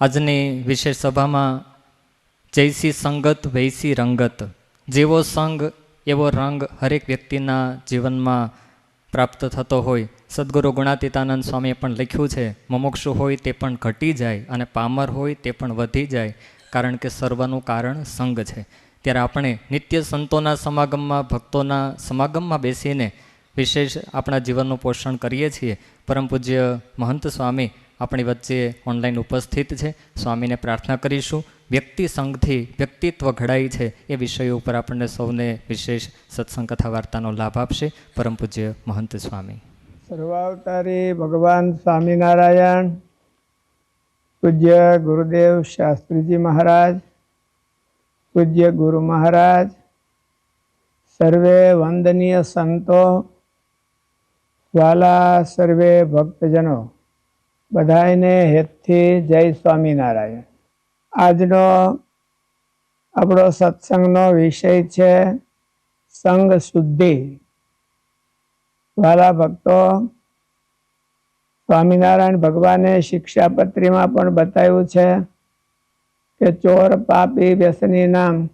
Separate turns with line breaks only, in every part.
આજની વિશેષ સભામાં જૈસી સંગત વૈસી રંગત. જેવો સંગ, એવો રંગ હરેક વ્યક્તિના જીવનમાં પ્રાપ્ત થતો હોય. સદગુરુ ગુણાતીતાનંદ સ્વામીએ પણ લખ્યું છે, મુમુક્ષુ હોય તે પણ ઘટી જાય અને પામર હોય તે પણ વધી જાય, કારણ કે સર્વનું કારણ સંગ છે. ત્યારે આપણે નિત્ય સંતોના સમાગમમાં, ભક્તોના સમાગમમાં બેસીને વિશેષ આપણા જીવનનું પોષણ કરીએ છીએ. પરમ પૂજ્ય મહંત સ્વામી આપણી વચ્ચે ઓનલાઈન ઉપસ્થિત છે. સ્વામીને પ્રાર્થના કરીશું. વ્યક્તિ સંઘથી વ્યક્તિત્વ ઘડાય છે એ વિષયો ઉપર આપણને સૌને વિશેષ સત્સંગ કથા વાર્તાનો લાભ આપશે. પરમ પૂજ્ય મહંત સ્વામી.
સર્વાવતારી ભગવાન સ્વામિનારાયણ, પૂજ્ય ગુરુદેવ શાસ્ત્રીજી મહારાજ, પૂજ્ય ગુરુ મહારાજ, સર્વે વંદનીય સંતો, વાલા સર્વે ભક્તજનો. બધાને હેતથી જય સ્વામિનારાયણ. આજનો આપણો સત્સંગનો વિષય છે સંગ શુદ્ધિ. વાલા ભક્તો, સ્વામિનારાયણ ભગવાને શિક્ષાપત્રીમાં પણ બતાવ્યું છે કે ચોર, પાપી વ્યસની નામ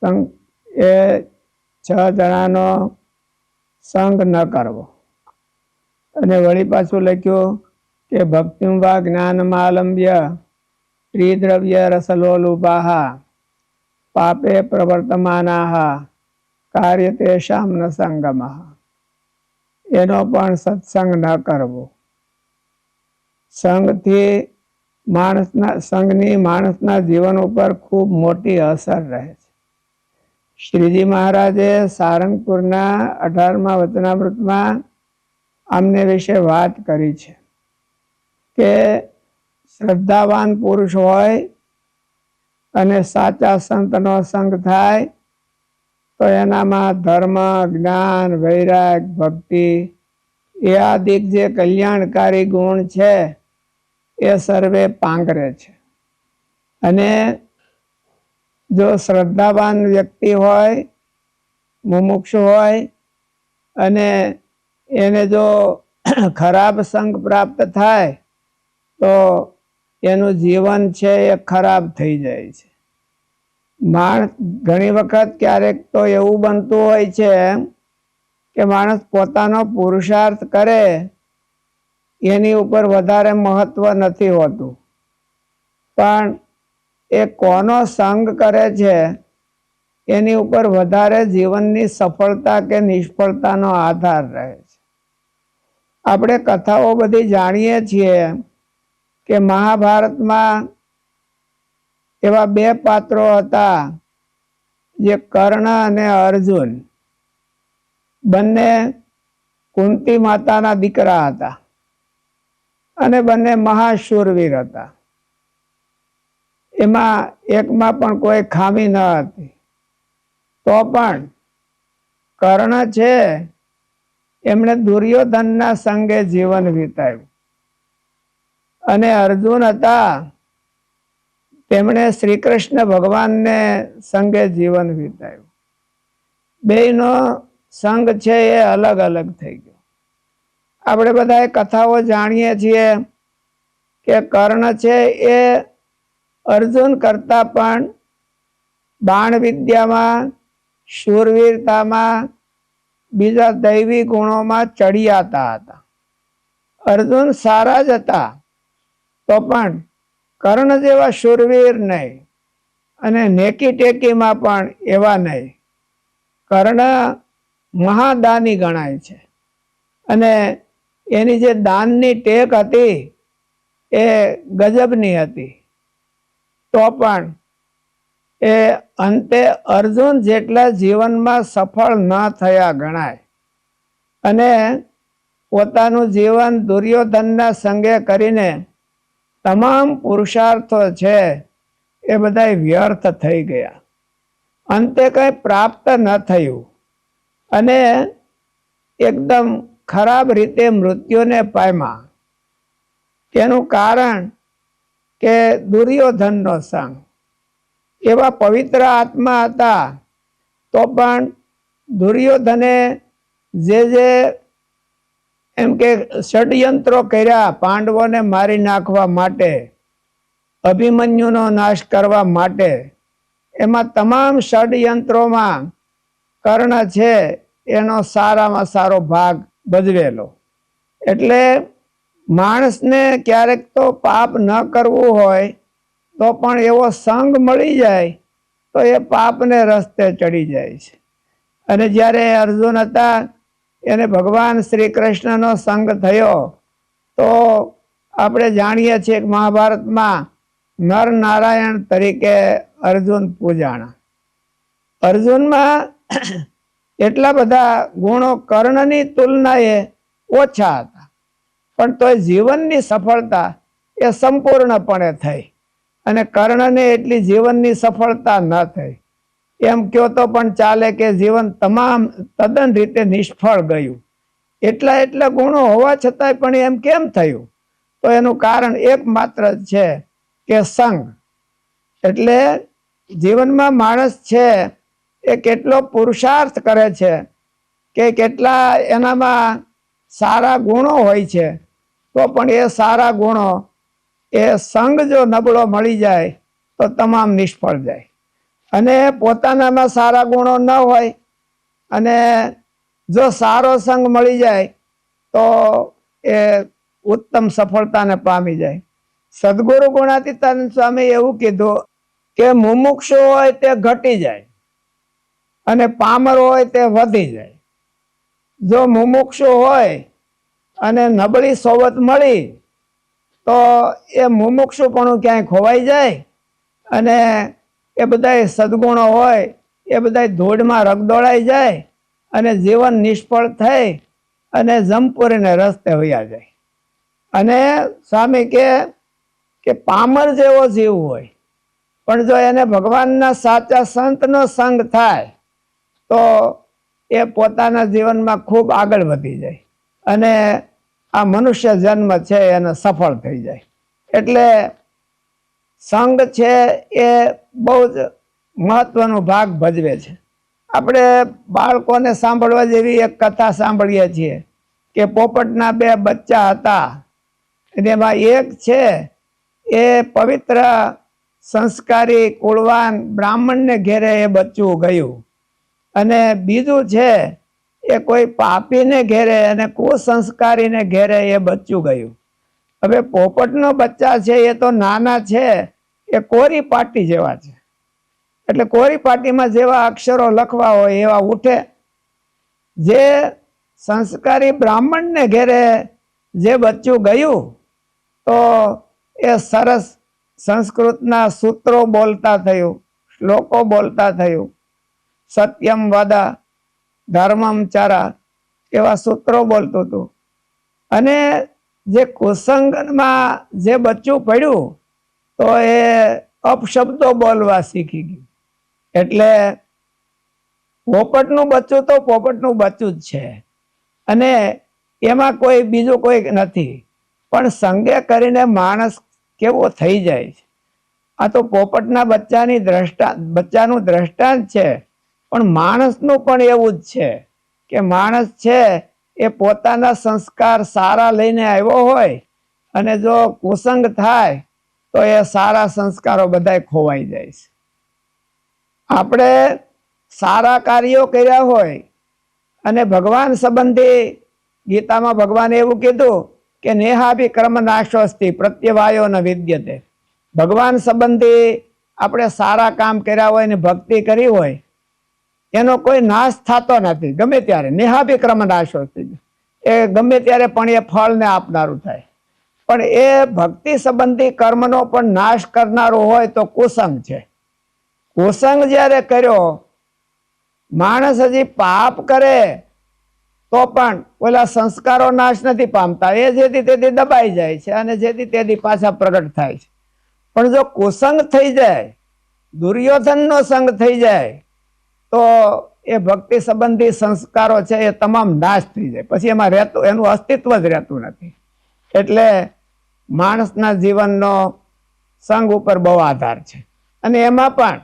સંગ, એ છ જણાનો સંગ ન કરવો. અને વળી પાછું લખ્યું કે ભક્તિમ વા જ્ઞાનમાલંબ્ય ત્રિદ્રવ્ય રસલોલુપાહા. પાપે પ્રવર્તમાના કાર્ય તેશામ ન સંગમ. એનો પણ સત્સંગ ન કરવો. સંગથી માણસના, સંઘની માણસના જીવન ઉપર ખૂબ મોટી અસર રહે છે. શ્રીજી મહારાજે સારંગપુરના અઢારમા વચનામૃતમાં આમને વિશે વાત કરી છે. કે શ્રદ્ધાવાન પુરુષ હોય અને સાચા સંતનો સંગ થાય, તો એનામાં ધર્મ, જ્ઞાન, વૈરાગ, ભક્તિ, એ આદિક જે કલ્યાણકારી ગુણ છે, એ સર્વે પાંગરે છે. અને જો શ્રદ્ધાવાન વ્યક્તિ હોય, મુમુક્ષ હોય, અને એને જો ખરાબ સંગ પ્રાપ્ત થાય તો એનું જીવન છે એ ખરાબ થઈ જાય છે. માણસ ઘણી વખત ક્યારેક તો એવું બનતું હોય છે કે માણસ પોતાનો પુરુષાર્થ કરે, એની ઉપર વધારે મહત્વ નથી હોતું. પણ એ કોનો સંગ કરે છે, એની ઉપર વધારે જીવનની સફળતા કે નિષ્ફળતાનો આધાર રહે છે. આપણે કથાઓ બધી જાણીએ છીએ કે મહાભારતમાં એવા બે પાત્રો હતા, જે કર્ણ અને અર્જુન. બંને કુંતી માતાના દીકરા હતા અને બંને મહાશૂરવીર હતા. એમાં એકમાં પણ કોઈ ખામી ન હતી. તો પણ કર્ણ છે, એમણે દુર્યોધનના સંગે જીવન વિતાવ્યું. અને અર્જુન હતા, તેમણે શ્રી કૃષ્ણ ભગવાનને સંગે જીવન વિતાવ્યું. બેયનો સંગ છે એ અલગ અલગ થઈ ગયો. આપણે બધા કથાઓ જાણીએ છીએ કે કર્ણ છે એ અર્જુન કરતા પણ બાણ વિદ્યામાં, શૂરવીરતામાં, બીજા દૈવી ગુણોમાં ચડિયાતા હતા. અર્જુન સારા જ હતા. તો પણ કર્ણ જેવા શૂરવીર નહીં અને નેકી ટેકીમાં પણ એવા નહીં. કર્ણ મહાદાની ગણાય છે. અને એની જે દાનની ટેક હતી એ ગજબની હતી. તો પણ એ અંતે અર્જુન જેટલા જીવનમાં સફળ ન થયા ગણાય. અને પોતાનું જીવન દુર્યોધનના સંગે કરીને તમામ પુરુષાર્થો છે એ બધા વ્યર્થ થઈ ગયા. અંતે કંઈ પ્રાપ્ત ન થયું. અને એકદમ ખરાબ રીતે મૃત્યુને પામ્યા. તેનું કારણ કે દુર્યોધનનો સંગ. એવા પવિત્ર આત્મા હતા તો પણ દુર્યોધને જે જે એમ કે ષડયંત્રો કર્યા પાંડવોને મારી નાખવા માટે, અભિમન્યુનો નાશ કરવા માટે. એમાં તમામ ષડયંત્રોમાં કર્ણ છે, એનો સારામાં સારો ભાગ ભજવેલો એટલે માણસને ક્યારેક તો પાપ ન કરવું હોય, તો પણ એવો સંગ મળી જાય, તો એ પાપને રસ્તે ચડી જાય છે. અને જ્યારે અર્જુન હતા એને ભગવાન શ્રી કૃષ્ણનો સંગ થયો. તો આપણે જાણીએ છીએ કે મહાભારતમાં નર નારાયણ તરીકે અર્જુન પૂજાણા. અર્જુનમાં એટલા બધા ગુણો કર્ણની તુલનાએ ઓછા હતા. પણ તોય જીવનની સફળતા એ સંપૂર્ણપણે થઈ. અને કર્ણને એટલી જીવનની સફળતા ન થઈ. એમ કયો તો પણ ચાલે કે જીવન તમામ તદ્દન રીતે નિષ્ફળ ગયું. એટલા એટલા ગુણો હોવા છતાંય પણ એમ કેમ થયું? તો એનું કારણ એકમાત્ર છે કે સંગ. એટલે જીવનમાં માણસ છે એ કેટલો પુરુષાર્થ કરે છે કે કેટલા એનામાં સારા ગુણો હોય છે, તો પણ એ સારા ગુણો, એ સંગ જો નબળો મળી જાય, તો તમામ નિષ્ફળ જાય. અને પોતાનામાં સારા ગુણો ન હોય અને જો સારો સંગ મળી જાય તો એ ઉત્તમ સફળતાને પામી જાય. સદગુરુ ગુણાતીતાનંદ સ્વામી એવું કીધું કે મુમુક્ષુ હોય તે ઘટી જાય અને પામર હોય તે વધી જાય. જો મુમુક્ષુ હોય અને નબળી સોબત મળી તો એ મુમુક્ષુપણું ક્યાંય ખોવાઈ જાય અને એ બધાય સદગુણો હોય, એ બધાય ધૂળમાં રગદોળાઈ જાય અને જીવન નિષ્ફળ થઈ અને જમપુરીને રસ્તે વયા જાય. અને સ્વામી કે કે પામર જેવો જીવ હોય, પણ જો એને ભગવાનના સાચા સંતનો સંગ થાય, તો એ પોતાના જીવનમાં ખૂબ આગળ વધી જાય અને આ મનુષ્ય જન્મ છે એને સફળ થઈ જાય. એટલે સંગ છે એ બહુ જ મહત્વનો ભાગ ભજવે છે. આપણે બાળકોને સાંભળવા જેવી એક કથા સાંભળીએ છીએ કે પોપટના બે બચ્ચા હતા અને એમાં એક છે એ પવિત્ર સંસ્કારી કુળવાન બ્રાહ્મણને ઘેરે એ બચ્ચું ગયું અને બીજું છે એ કોઈ પાપીને ઘેરે અને કુસંસ્કારીને ઘેરે એ બચ્ચું ગયું. હવે પોપટનો બચ્ચા છે એ તો નાના છે એ કોરી પાટી જેવા છે. એટલે કોરી પાટીમાં જેવા અક્ષરો લખવા હોય એવા ઉઠે. જે સંસ્કારી બ્રાહ્મણને ઘેરે જે બચ્ચું ગયું, તો એ સરસ સંસ્કૃતના સૂત્રો બોલતા થયું, શ્લોકો બોલતા થયું. સત્યમ વાદા, ધર્મમ ચારા એવા સૂત્રો બોલતું હતું. અને જે કુસંગમાં જે બચ્ચું પડ્યું તો એ અપશબ્દો બોલવા શીખી ગયું. એટલે પોપટનું બચ્ચું તો પોપટનું બચ્ચું જ છે. અને એમાં કોઈ બીજું કોઈ નથી. પણ સંગે કરીને માણસ કેવો થઈ જાય છે. આ તો પોપટના બચ્ચાની દ્રષ્ટાંત બચ્ચાનું દ્રષ્ટાંત છે. પણ માણસનું પણ એવું જ છે કે માણસ છે એ પોતાના સંસ્કાર સારા લઈને આવ્યો હોય અને જો કુસંગ થાય તો એ સારા સંસ્કારો બધા ખોવાઈ જાય છે. આપણે સારા કાર્યો કર્યા હોય અને ભગવાન સંબંધી ગીતામાં ભગવાને એવું કીધું કે નેહાભી કર્મ નાશોસ્તી પ્રત્યવાયો ન વિદ્યતે. ભગવાન સંબંધી આપણે સારા કામ કર્યા હોય ને ભક્તિ કરી હોય, એનો કોઈ નાશ થતો નથી. ગમે ત્યારે નેહાભી ક્રમ નાશોસ્તી. એ ગમે ત્યારે પણ એ ફળને આપનારું થાય. પણ એ ભક્તિ સંબંધી કર્મનો પણ નાશ કરનારો હોય તો કુસંગ છે. કુસંગ જ્યારે કર્યો, માણસ હજી પાપ કરે, તો પણ ઓલા સંસ્કારો નાશ નથી પામતા. એ જેથી તેથી દબાઈ જાય છે અને જેથી તેથી પાછા પ્રગટ થાય છે. પણ જો કુસંગ થઈ જાય, દુર્યોધનનો સંગ થઈ જાય, તો એ ભક્તિ સંબંધી સંસ્કારો છે એ તમામ નાશ થઈ જાય. પછી એમાં રહેતું, એનું અસ્તિત્વ જ રહેતું નથી. એટલે માણસના જીવનનો સંઘ ઉપર બહુ આધાર છે. અને એમાં પણ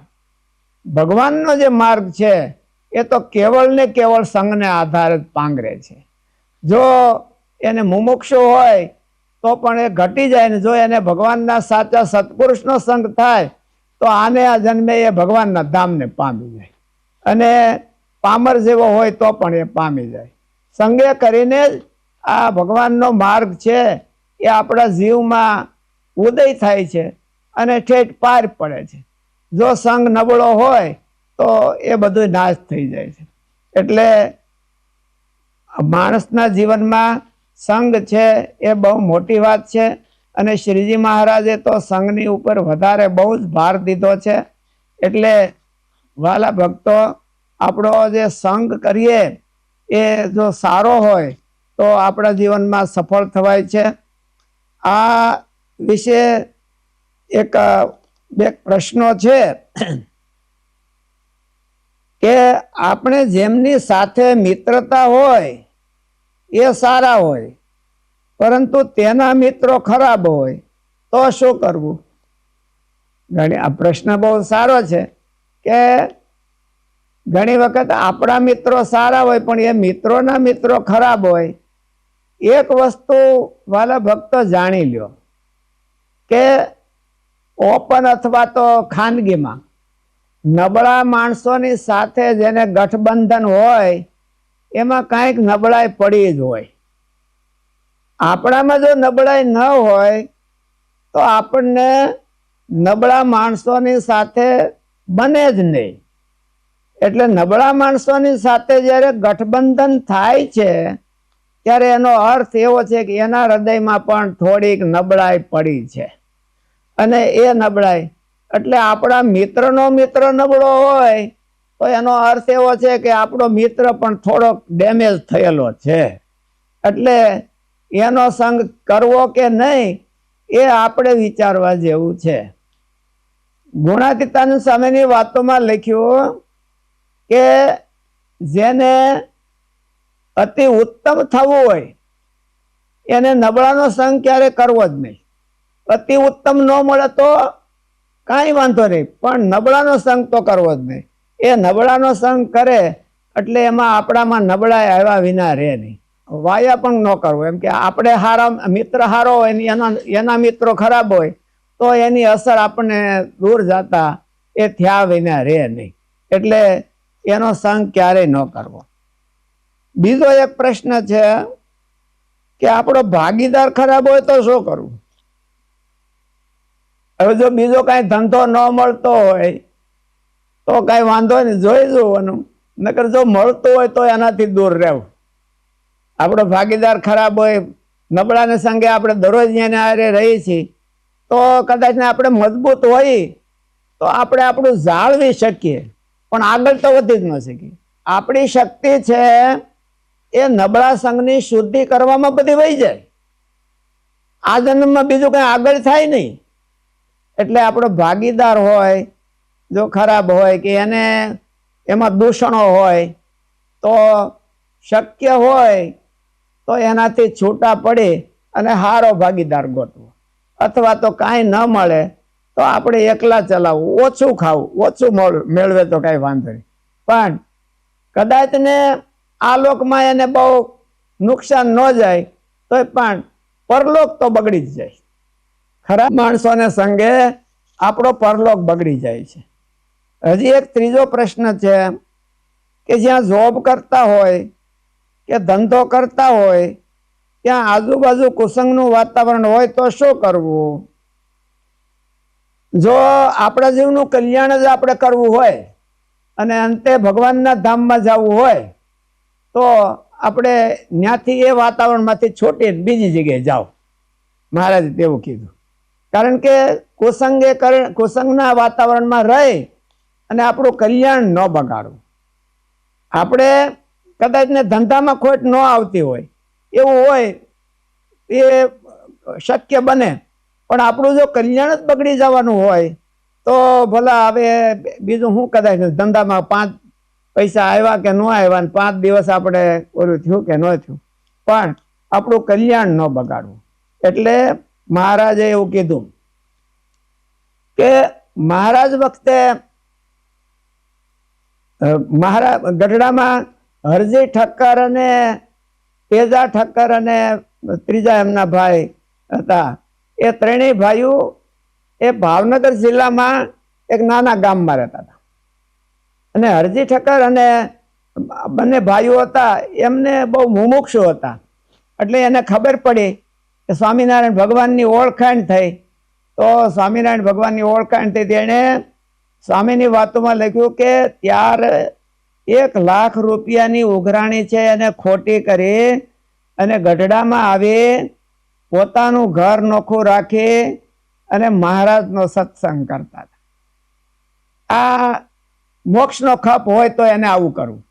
ભગવાનનો જે માર્ગ છે, એ તો કેવળ ને કેવળ સંઘને આધારે જ પાંગરે છે. જો એને મુમુક્ષુ હોય, તો પણ એ ઘટી જાય ને જો એને ભગવાનના સાચા સત્પુરુષનો સંગ થાય, તો આને આ જન્મે એ ભગવાનના ધામને પામી જાય. અને પામર જેવો હોય તો પણ એ પામી જાય. સંગે કરીને જ આ ભગવાનનો માર્ગ છે એ આપણા જીવમાં ઉદય થાય છે અને ઠેઠ પાર પડે છે. જો સંઘ નબળો હોય તો એ બધું નાશ થઈ જાય છે. એટલે માણસના જીવનમાં સંઘ છે એ બહુ મોટી વાત છે અને શ્રીજી મહારાજે તો સંઘની ઉપર વધારે બહુ જ ભાર દીધો છે. એટલે વાલા ભક્તો, આપણો જે સંઘ કરીએ એ જો સારો હોય તો આપણા જીવનમાં સફળ થવાય છે. આ વિશે એક બે પ્રશ્નો છે કે આપણે જેમની સાથે મિત્રતા હોય, એ સારા હોય, પરંતુ તેના મિત્રો ખરાબ હોય, તો શું કરવું? ઘણી, આ પ્રશ્ન બહુ સારો છે કે ઘણી વખત આપણા મિત્રો સારા હોય, પણ એ મિત્રોના મિત્રો ખરાબ હોય એક વસ્તુ વાલા ભક્તો જાણી લ્યો કે ઓપન અથવા તો ખાનગીમાં નબળા માણસોની સાથે જેને ગઠબંધન હોય, એમાં કાંઈક નબળાઈ પડી જ હોય. આપણામાં જો નબળાઈ ન હોય, તો આપણને નબળા માણસોની સાથે બને જ નહીં. એટલે નબળા માણસોની સાથે જ્યારે ગઠબંધન થાય છે ત્યારે એનો અર્થ એવો છે કે એના હૃદયમાં પણ થોડીક નબળાઈ પડી છે. અને એ નબળાઈ, એટલે આપણા મિત્રનો મિત્ર નબળો હોય, તો એનો અર્થ એવો છે કે આપણો મિત્ર પણ થોડોક ડેમેજ થયેલો છે. એટલે એનો સંગ કરવો કે નહીં, એ આપણે વિચારવા જેવું છે. ગુણાતીતાની સામેની વાતોમાં લખ્યું કે જેને અતિ ઉત્તમ થવું હોય, એને નબળાનો સંગ ક્યારે કરવો જ નહીં. અતિ ઉત્તમ ન મળે તો કાંઈ વાંધો નહીં, પણ નબળાનો સંગ તો કરવો જ નહીં. એ નબળાનો સંગ કરે એટલે એમાં આપણામાં નબળાએ આવ્યા વિના રહે નહીં. વાયા પણ ન કરવો, એમ કે આપણે હારા મિત્ર હારો હોય એના એના મિત્રો ખરાબ હોય, તો એની અસર આપણને દૂર જતા એ થયા વિના રહે નહીં. એટલે એનો સંગ ક્યારેય ન કરવો. બીજો એક પ્રશ્ન છે કે આપણો ભાગીદાર ખરાબ હોય તો શું કરવું હવે જો બીજો કાંઈ ધંધો ન મળતો હોય, તો કાંઈ વાંધો નહીં, જોઈ જોવાનું નકર જો મળતું હોય તો એનાથી દૂર રહેવું. આપણો ભાગીદાર ખરાબ હોય, નબળાને સંગે આપણે દરરોજ એને હારે રહીએ છીએ, તો કદાચ ને આપણે મજબૂત હોઈએ તો આપણે આપણું જાળવી શકીએ, પણ આગળ તો વધી જ ન શકીએ. આપણી શક્તિ છે એ નબળા સંઘની શુદ્ધિ કરવામાં બધી વહી જાય. આ જન્મમાં બીજું કઈ આગળ થાય નહીં. એટલે આપણો ભાગીદાર હોય, જો ખરાબ હોય કે એને એમાં દૂષણો હોય, તો શક્ય હોય તો એનાથી છૂટા પડી અને હારો ભાગીદાર ગોતવો. અથવા તો કાંઈ ન મળે તો આપણે એકલા ચલાવવું. ઓછું ખાવું, ઓછું મળ- મેળવે તો કાંઈ વાંધો નહીં. પણ કદાચ ને આ લોકમાં એને બહુ નુકસાન ન જાય તો પણ પરલોક તો બગડી જ જાય. ખરાબ માણસોને સંગે આપણો પરલોક બગડી જાય છે. હજી એક ત્રીજો પ્રશ્ન છે કે જ્યાં જોબ કરતા હોય, કે ધંધો કરતા હોય, ત્યાં આજુબાજુ કુસંગનું વાતાવરણ હોય તો શું કરવું? જો આપણા જીવનું કલ્યાણ જ આપણે કરવું હોય, અને અંતે ભગવાનના ધામમાં જવું હોય તો આપણે ત્યાંથી એ વાતાવરણમાંથી છોટી બીજી જગ્યાએ જાઓ. મહારાજે તેવું કીધું. કારણ કે કુસંગે કુસંગના વાતાવરણમાં રહી અને આપણું કલ્યાણ ન બગાડવું. આપણે કદાચ ને ધંધામાં ખોટ ન આવતી હોય, એવું હોય, એ શક્ય બને. પણ આપણું જો કલ્યાણ જ બગડી જવાનું હોય, તો ભલા હવે બીજું શું કદાચ ધંધામાં પાંચ પૈસા આવ્યા કે ન આવ્યા ને પાંચ દિવસ આપણે ઓલું થયું કે ન થયું. પણ આપણું કલ્યાણ ન બગાડવું. એટલે મહારાજે એવું કીધું કે મહારાજ વખતે મહારાજ ગઢડામાં હરજી ઠક્કર અને તેજા ઠક્કર અને ત્રીજા એમના ભાઈ હતા. એ ત્રણેય ભાઈઓ એ ભાવનગર જિલ્લામાં એક નાના ગામમાં રહેતા હતા. અને હરજી ઠક્કર અને બંને ભાઈઓ હતા, એમને બહુ મુમુક્ષુ હતા. એટલે એને ખબર પડી કે સ્વામિનારાયણ ભગવાનની ઓળખાણ થઈ. તો સ્વામિનારાયણ ભગવાનની ઓળખાણ થઈ તેણે સ્વામીની વાતોમાં લખ્યું કે ત્યારે એક લાખ રૂપિયાની ઉઘરાણી છે એને ખોટી કરી અને ગઢડામાં આવી પોતાનું ઘર નોખું રાખી અને મહારાજનો સત્સંગ કરતા હતા. આ મોક્ષનો ખપ હોય તો એને આવું કરવું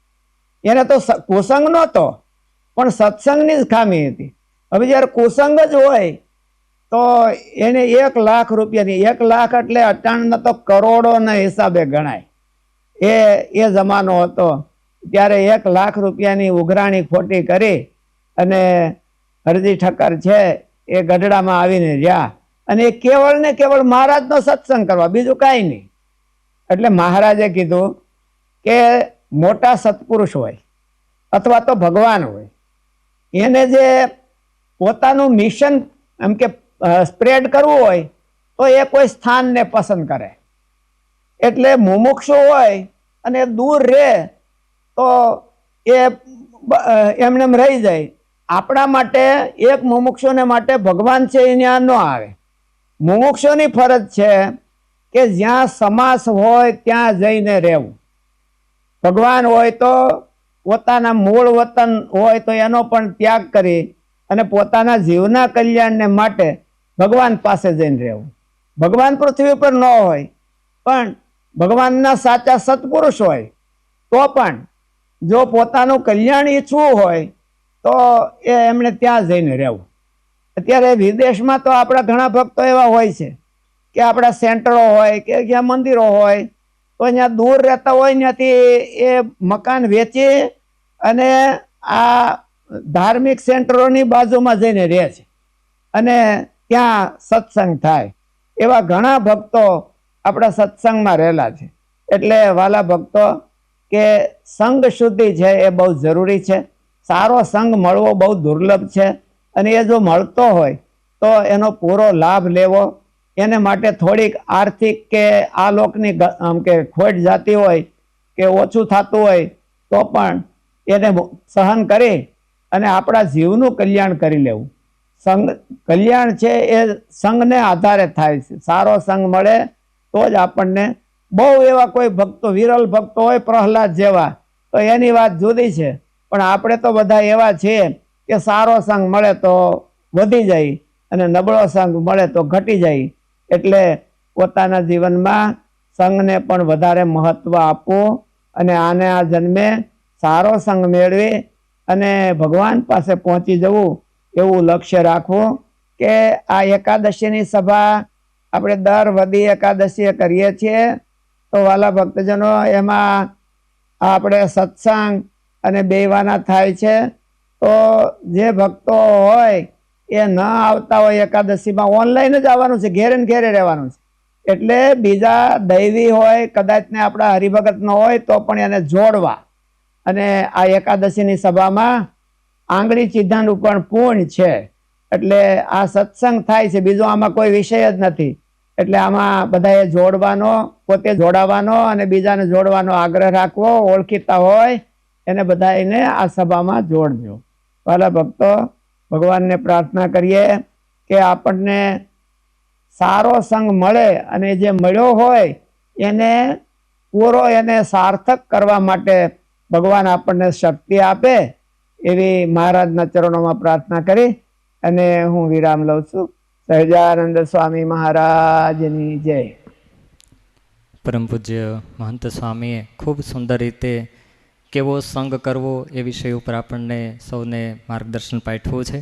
એને તો કુસંગ નહોતો, પણ સત્સંગની જ ખામી હતી. હવે જ્યારે કુસંગ જ હોય, તો એને એક લાખ રૂપિયાની, એક લાખ એટલે અટાણના તો કરોડોના હિસાબે ગણાય. એ એ જમાનો હતો, ત્યારે એક લાખ રૂપિયાની ઉઘરાણી ખોટી કરી અને હરજી ઠક્કર છે, એ ગઢડામાં આવીને રહ્યા. અને એ કેવળ ને કેવળ મહારાજનો સત્સંગ કરવા, બીજું કાંઈ નહીં. એટલે મહારાજે કીધું કે મોટા સત્પુરુષ હોય અથવા તો ભગવાન હોય, એને જે પોતાનું મિશન એમ કે સ્પ્રેડ કરવું હોય, તો એ કોઈ સ્થાનને પસંદ કરે. એટલે મુમુક્ષુ હોય અને દૂર રહે, તો એ એમને એમ રહી જાય. આપણા માટે એક મુમુક્ષુને માટે ભગવાન છે એ ન આવે. મુમુક્ષુની ફરજ છે કે જ્યાં સમાસ હોય ત્યાં જઈને રહેવું. ભગવાન હોય તો પોતાના મૂળ વતન હોય તો એનો પણ ત્યાગ કરી અને પોતાના જીવના કલ્યાણને માટે ભગવાન પાસે જઈને રહેવું. ભગવાન પૃથ્વી પર ન હોય, પણ ભગવાનના સાચા સત્પુરુષ હોય, તો પણ જો પોતાનું કલ્યાણ ઈચ્છવું હોય, તો એ એમણે ત્યાં જઈને રહેવું. અત્યારે વિદેશમાં તો આપણા ઘણા ભક્તો એવા હોય છે. કે આપણા સેન્ટરો હોય કે જ્યાં મંદિરો હોય, તો અહીંયા દૂર રહેતા હોય ત્યાંથી એ મકાન વેચી અને આ ધાર્મિક સેન્ટરોની બાજુમાં જઈને રહે છે. અને ત્યાં સત્સંગ થાય. એવા ઘણા ભક્તો આપણા સત્સંગમાં રહેલા છે. એટલે વાલા ભક્તો કે સંઘ શુદ્ધિ છે એ બહુ જરૂરી છે. સારો સંઘ મળવો બહુ દુર્લભ છે. અને એ જો મળતો હોય, તો એનો પૂરો લાભ લેવો. એને માટે થોડીક આર્થિક કે આ લોકની આમ કે ખોટ જાતી હોય, કે ઓછું થતું હોય, તો પણ એને સહન કરી અને આપણા જીવનું કલ્યાણ કરી લેવું. સંઘ કલ્યાણ છે એ સંઘને આધારે થાય છે. સારો સંઘ મળે તો જ આપણને બહુ એવા કોઈ ભક્તો, વિરલ ભક્તો હોય, પ્રહલાદ જેવા, તો એની વાત જુદી છે. પણ આપણે તો બધા એવા છીએ કે સારો સંઘ મળે તો વધી જાય અને નબળો સંઘ મળે તો ઘટી જાય. એટલે પોતાના જીવનમાં સંઘને પણ વધારે મહત્વ આપવું અને આને આ જન્મે સારો સંઘ મેળવી અને ભગવાન પાસે પહોંચી જવું એવું લક્ષ્ય રાખવું કે આ એકાદશીની સભા આપણે દર વધી એકાદશીએ કરીએ છીએ. તો વાલા ભક્તજનો, એમાં આપણે સત્સંગ અને બેવાના થાય છે. તો જે ભક્તો હોય એ ન આવતા હોય એકાદશીમાં ઓનલાઈન જ આવવાનું છે, ઘેરે ને ઘેરે રહેવાનું છે. એટલે બીજા દૈવી હોય, કદાચ ને આપણા હરિભગત ન હોય, તો પણ એને જોડવા. અને આ એકાદશીની સભામાં આંગળી ચિધાનું પણ પૂર્ણ છે. એટલે આ સત્સંગ થાય છે, બીજો આમાં કોઈ વિષય જ નથી. એટલે આમાં બધાએ જોડવાનો, પોતે જોડાવાનો અને બીજાને જોડવાનો આગ્રહ રાખવો, ઓળખીતા હોય, એને બધાને આ સભામાં જોડજો. વાલા ભક્તો ભગવાનને પ્રાર્થના કરીએ કે આપણને સારો સંગ મળે અને જે મળ્યો હોય એને પૂરો એને સાર્થક કરવા માટે ભગવાન આપણને શક્તિ આપે એવી મહારાજના ચરણોમાં પ્રાર્થના કરી અને હું વિરામ લઉં છું. સહજાનંદ સ્વામી મહારાજની જય.
પરમ પૂજ્ય મહંત સ્વામીએ ખૂબ સુંદર રીતે કેવો સંગ કરવો એ વિષય ઉપર આપણને સૌને માર્ગદર્શન પાઠવું છે.